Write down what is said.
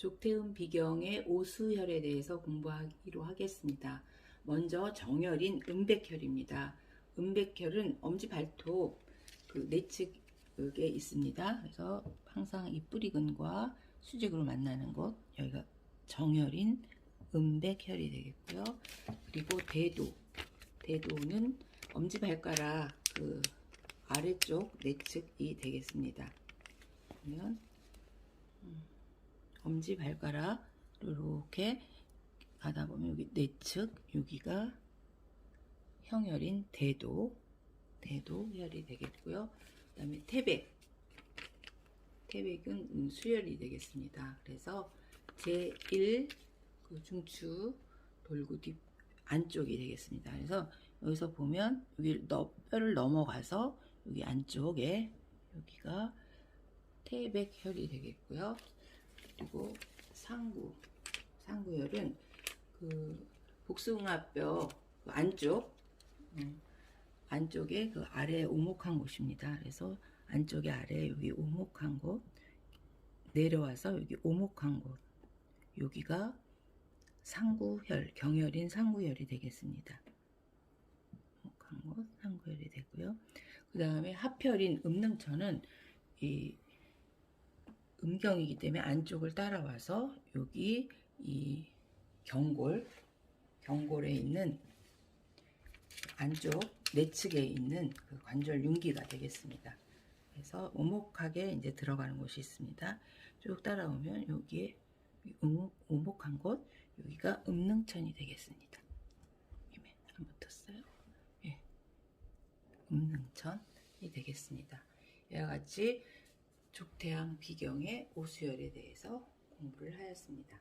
족태음 비경의 오수혈에 대해서 공부하기로 하겠습니다. 먼저 정혈인 음백혈입니다. 음백혈은 엄지 발톱 그 내측에 있습니다. 그래서 항상 이 뿌리근과 수직으로 만나는 곳 여기가 정혈인 음백혈이 되겠고요. 그리고 대도 대도는 엄지 발가락 그 아래쪽 내측이 되겠습니다. 그러면 음, 엄지 발가락 이렇게 가다 보면 여기 내측 여기가 형혈인 대도 대도 혈이 되겠고요. 그다음에 태백 태백은 음, 수혈이 되겠습니다. 그래서 제1 그 중추 돌구 뒷 안쪽이 되겠습니다. 그래서 여기서 보면 여기 너, 뼈를 넘어가서 여기 안쪽에 여기가 태백혈이 되겠고요. 그리고 상구 상구혈은 그 복숭아뼈 그 안쪽 음, 안쪽에 그 아래 오목한 곳입니다. 그래서 안쪽에 아래 여기 오목한 곳 내려와서 여기 오목한 곳 여기가 상구혈 경혈인 상구혈이 되겠습니다. 오목한 곳 상구혈이 되고요. 그 다음에 합혈인 음능천은 이 음경이기 때문에 안쪽을 따라와서 여기 이 경골 경골에 있는 안쪽 내측에 있는 그 관절 융기가 되겠습니다. 그래서 오목하게 이제 들어가는 곳이 있습니다. 쭉 따라오면 여기에 오목, 오목한 곳 여기가 음능천이 되겠습니다. 안 붙었어요? 예, 음능천이 되겠습니다. 이와 같이 족태양 비경의 오수열에 대해서 공부를 하였습니다.